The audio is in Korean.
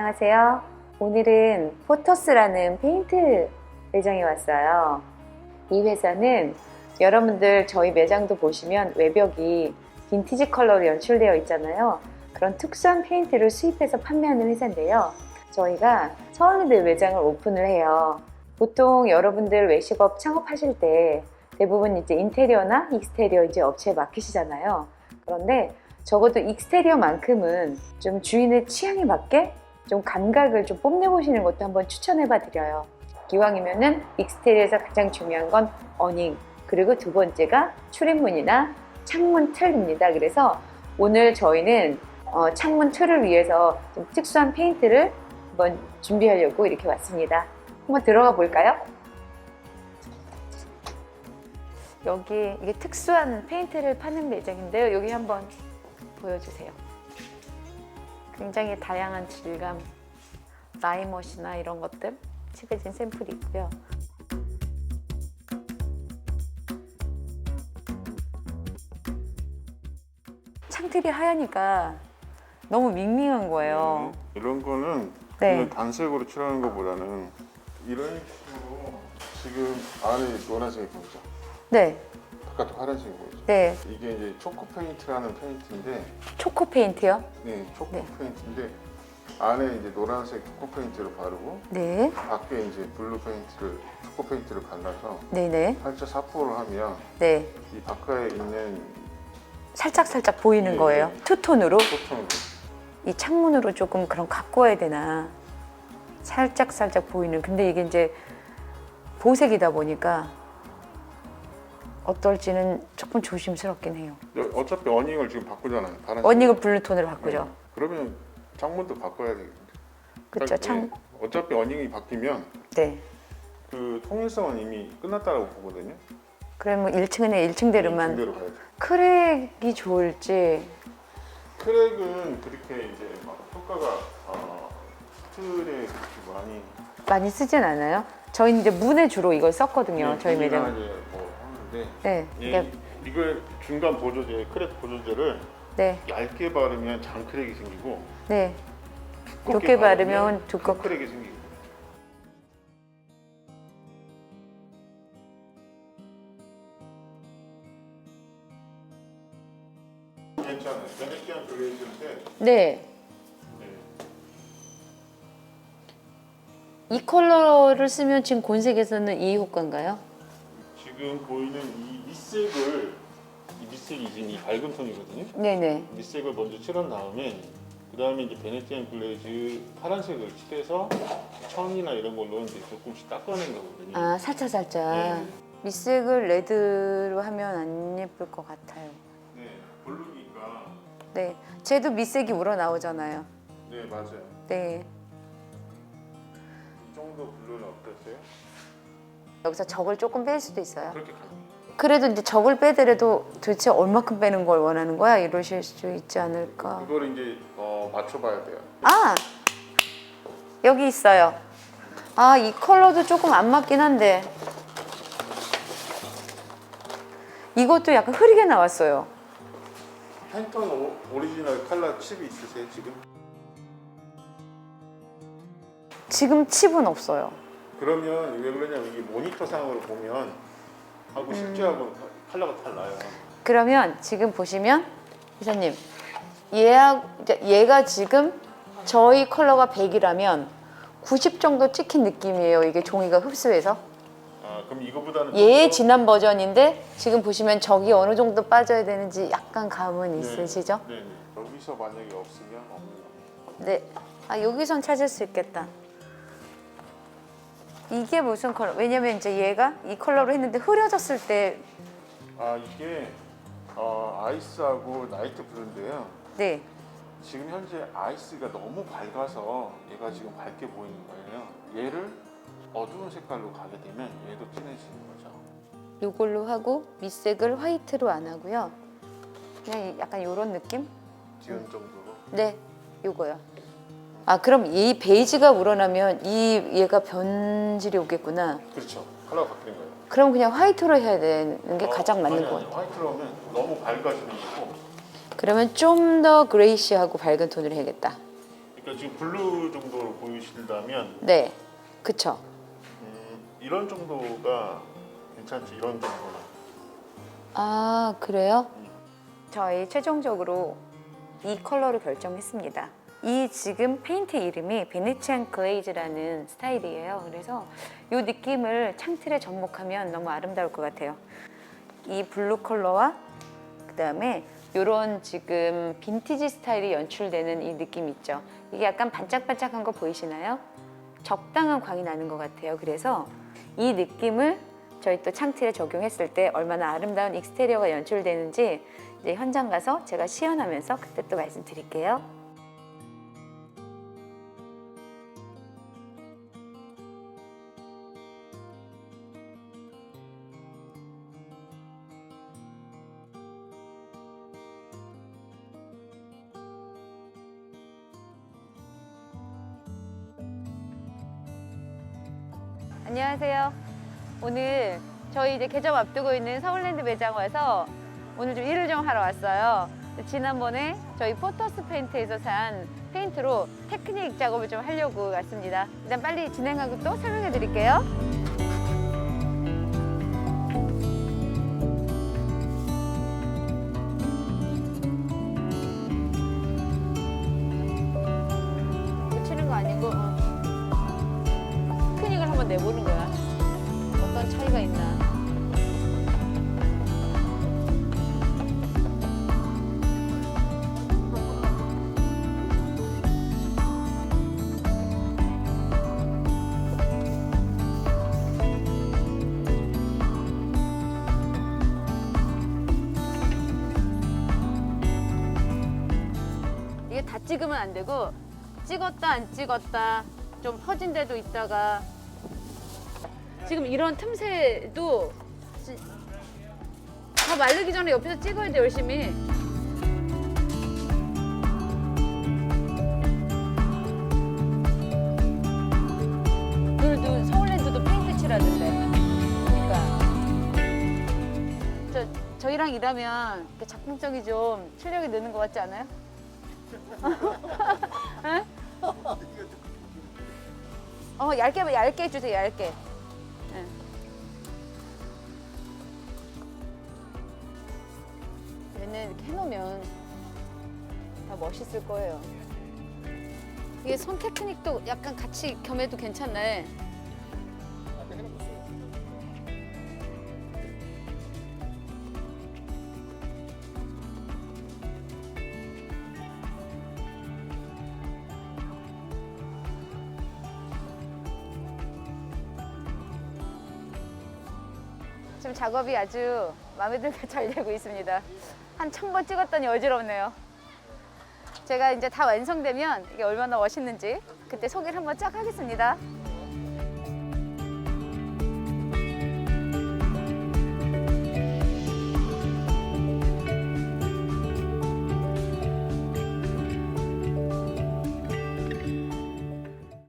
안녕하세요. 오늘은 포토스라는 페인트 매장에 왔어요. 이 회사는 여러분들 저희 매장도 보시면 외벽이 빈티지 컬러로 연출되어 있잖아요. 그런 특수한 페인트를 수입해서 판매하는 회사인데요. 저희가 서울대 매장을 오픈을 해요. 보통 여러분들 외식업 창업하실 때 대부분 이제 인테리어나 익스테리어 이제 업체에 맡기시잖아요. 그런데 적어도 익스테리어만큼은 좀 주인의 취향에 맞게 좀 감각을 좀 뽐내보시는 것도 한번 추천해봐 드려요. 기왕이면은 익스테리어에서 가장 중요한 건 어닝 그리고 두 번째가 출입문이나 창문 틀입니다. 그래서 오늘 저희는 어, 창문 틀을 위해서 좀 특수한 페인트를 한번 준비하려고 이렇게 왔습니다. 한번 들어가 볼까요? 여기 이게 특수한 페인트를 파는 매장인데요. 여기 한번 보여주세요. 굉장히 다양한 질감, 라이머시나 이런 것들 칠해진 샘플이 있고요. 창틀이 하얘니까 너무 밍밍한 거예요. 네, 이런 거는 네. 그냥 단색으로 칠하는 것보다는 이런 식으로 지금 안에 노란색이 보이죠? 네, 바깥에 파란색이 보이죠? 네. 이게 이제 초코 페인트라는 페인트인데, 초코 페인트요? 네, 초코 네. 페인트인데 안에 이제 노란색 초코 페인트를 바르고 네, 밖에 이제 블루 페인트를 초코 페인트를 발라서 네, 네, 살짝 사포를 하면 네. 이 바깥에 있는 살짝 살짝 보이는 네, 거예요. 네. 투톤으로 소통으로 이 창문으로 조금 그럼 갖고 와야 되나? 살짝 살짝 보이는. 근데 이게 이제 보색이다 보니까 어떨지는 조금 조심스럽긴 해요. 어차피 어닝을 지금 바꾸잖아요. 파란색. 언니가 블루톤으로 바꾸죠. 네. 그러면 창문도 바꿔야 되겠는데. 그렇죠. 네. 창. 어차피 어닝이 바뀌면 네. 그 통일성은 이미 끝났다고 보거든요. 그러면 1층은 1층대로만 대로 가야 돼. 크랙이 좋을지 크랙은 그렇게 이제 막 효과가 어, 틀에 그렇게 많이 많이 쓰진 않아요. 저희 이제 문에 주로 이걸 썼거든요. 네, 저희 매장. 이제 뭐 하는 데 네. 예, 그러니까, 이걸 중간 보조제 크랙 보조제를 네. 얇게 바르면 장크랙이 생기고 네. 두껍게, 두껍게 바르면 두껍- 크랙이 생기고 괜찮아요. 네. 네. 이 컬러를 쓰면 지금 곤색에서는 이 효과인가요? 지금 보이는 이 밑색을 이 밑색이 지금 이 밝은 톤이거든요. 네네. 밑색을 먼저 칠한 다음에 그 다음에 이제 베네치안 글레이즈 파란색을 칠해서 천이나 이런 걸로 이제 조금씩 닦아낸 거거든요. 아 살짝 살짝. 네. 밑색을 레드로 하면 안 예쁠 것 같아요. 네, 블루니까 네. 쟤도 밑색이 우러 나오잖아요. 네 맞아요. 네. 이 정도 블루는 어떠세요? 여기서 적을 조금 뺄 수도 있어요. 그래도 이제 적을 빼더라도 도대체 얼마큼 빼는 걸 원하는 거야? 이러실 수 있지 않을까. 이걸 이제 어, 맞춰봐야 돼요. 아! 여기 있어요. 아, 이 컬러도 조금 안 맞긴 한데. 이것도 약간 흐리게 나왔어요. 팬톤 오, 오리지널 컬러 칩이 있으세요 지금? 지금 칩은 없어요. 그러면 왜 그러냐면 이게 모니터 상으로 보면 하고 실제하고 컬러가 달라요. 그러면 지금 보시면 이사님 얘하, 얘가 지금 저희 컬러가 100이라면 90 정도 찍힌 느낌이에요. 이게 종이가 흡수해서. 아 그럼 이거보다는 얘의 진한 버전인데 지금 보시면 적이 어느 정도 빠져야 되는지 약간 감은 네. 있으시죠? 네, 네. 여기서 만약에 없으면 없는 거. 네. 아 여기선 찾을 수 있겠다. 이게 무슨 컬러? 왜냐면 이제 얘가 이 컬러로 했는데 흐려졌을 때 아 이게 어, 아이스하고 나이트 블루인데요. 네. 지금 현재 아이스가 너무 밝아서 얘가 지금 밝게 보이는 거예요. 얘를 어두운 색깔로 가게 되면 얘도 진해지는 거죠. 요걸로 하고 밑색을 화이트로 안 하고요. 그냥 이- 약간 요런 느낌? 지연 정도로. 네. 요거요. 아 그럼 이 베이지가 우러나면 이 얘가 변질이 오겠구나. 그렇죠. 컬러가 바뀌는 거예요. 그럼 그냥 화이트로 해야 되는 게 어, 가장 맞는 아니, 것 아니, 같아요. 화이트로 하면 너무 밝아지는 거고 그러면 좀 더 그레이시하고 밝은 톤으로 해야겠다. 그러니까 지금 블루 정도로 보이신다면 네, 그쵸. 음, 이런 정도가 괜찮지 이런 정도나 아, 그래요? 저희 최종적으로 이 컬러로 결정했습니다. 이 지금 페인트 이름이 베네치안 글레이즈라는 스타일이에요. 그래서 이 느낌을 창틀에 접목하면 너무 아름다울 것 같아요. 이 블루 컬러와 그 다음에 이런 지금 빈티지 스타일이 연출되는 이 느낌 있죠. 이게 약간 반짝반짝한 거 보이시나요? 적당한 광이 나는 것 같아요. 그래서 이 느낌을 저희 또 창틀에 적용했을 때 얼마나 아름다운 익스테리어가 연출되는지 이제 현장 가서 제가 시연하면서 그때 또 말씀드릴게요. 안녕하세요. 오늘 저희 이제 개점 앞두고 있는 서울랜드 매장 와서 오늘 좀 일을 좀 하러 왔어요. 지난번에 저희 포터스 페인트에서 산 페인트로 테크닉 작업을 좀 하려고 왔습니다. 일단 빨리 진행하고 또 설명해 드릴게요. 찍으면 안 되고 찍었다 안 찍었다 좀 퍼진 데도 있다가. 지금 이런 틈새도 지- 다 마르기 전에 옆에서 찍어야 돼 열심히. 오늘도 서울랜드도 페인트 칠하던데. 그러니까. 저, 저희랑 일하면 작품성이 좀 실력이 느는 것 같지 않아요? 에? 어 얇게 얇게 해주세요 얇게 예. 얘는 이렇게 해놓으면 다 멋있을 거예요 이게 손 테크닉도 약간 같이 겸해도 괜찮네 지금 작업이 아주 마음에 들게 잘 되고 있습니다. 한 천 번 찍었더니 어지럽네요. 제가 이제 다 완성되면 이게 얼마나 멋있는지 그때 소개를 한번 쫙 하겠습니다.